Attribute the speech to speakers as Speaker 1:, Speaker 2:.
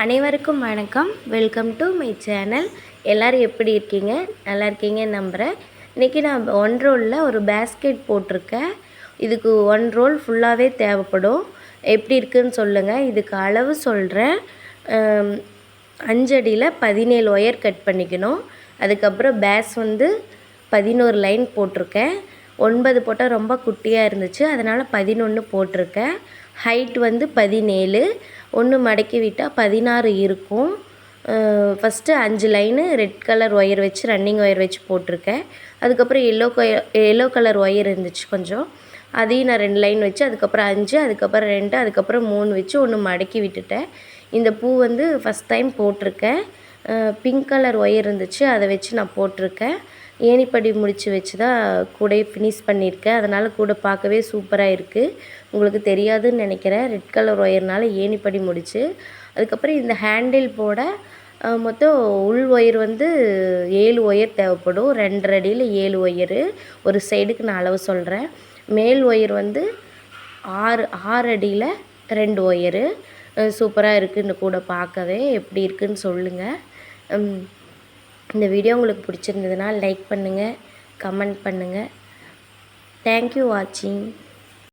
Speaker 1: அனைவருக்கும் வணக்கம். Welcome to my channel எல்லோரும் எப்படி இருக்கீங்க? நல்லா இருக்கீங்கன்னு நம்புகிறேன் இன்றைக்கி நான் ஒன் ரோலில் ஒரு பேஸ்கெட் போட்டிருக்கேன். இதுக்கு ஒன் ரோல் ஃபுல்லாகவே தேவைப்படும். எப்படி இருக்குன்னு சொல்லுங்கள் இதுக்கு அளவு சொல்கிறேன் அஞ்சடியில் பதினேழு ஒயர் கட் பண்ணிக்கணும். அதுக்கப்புறம் பேஸ் வந்து பதினோரு லைன் போட்டிருக்கேன். ஒன்பது போட்டால் ரொம்ப குட்டியாக இருந்துச்சு. அதனால் பதினொன்று போட்டிருக்கேன். ஹைட் வந்து பதினேழு. ஒன்று மடக்கி விட்டால் பதினாறு இருக்கும். ஃபஸ்ட்டு அஞ்சு லைனு ரெட் கலர் ஒயர் வச்சு ரன்னிங் ஒயர் வச்சு போட்டிருக்கேன். அதுக்கப்புறம் எல்லோ எல்லோ கலர் ஒயர் இருந்துச்சு கொஞ்சம். அதையும் நான் ரெண்டு லைன் வச்சு அதுக்கப்புறம் அஞ்சு அதுக்கப்புறம் ரெண்டு அதுக்கப்புறம் மூணு வச்சு ஒன்று மடக்கி விட்டுட்டேன். இந்த பூ வந்து ஃபஸ்ட் டைம் போட்டிருக்கேன். பிங்க் கலர் ஒயர் இருந்துச்சு அதை வச்சு நான் போட்டிருக்கேன். ஏணிப்படி முடித்து வச்சு தான் கூடையை ஃபினிஷ் பண்ணியிருக்கேன் அதனால் கூட பார்க்கவே சூப்பராக இருக்குது உங்களுக்கு தெரியாதுன்னு நினைக்கிறேன். ரெட் கலர் ஒயர்னால் ஏணிப்படி முடிச்சு அதுக்கப்புறம் இந்த ஹேண்டில் போட மொத்தம் உள் ஒயர் வந்து ஏழு ஒயர் தேவைப்படும். ரெண்டரை அடியில் ஏழு ஒயரு ஒரு சைடுக்கு நான் அளவு சொல்கிறேன் மேல் ஒயர் வந்து ஆறு ஆறு அடியில் ரெண்டு ஒயரு சூப்பராக இருக்குது இந்த கூட பார்க்கவே எப்படி இருக்குன்னு சொல்லுங்கள் இந்த வீடியோ உங்களுக்கு பிடிச்சிருந்ததுன்னா லைக் பண்ணுங்கள் கமெண்ட் பண்ணுங்கள் தேங்க்யூ வாட்சிங்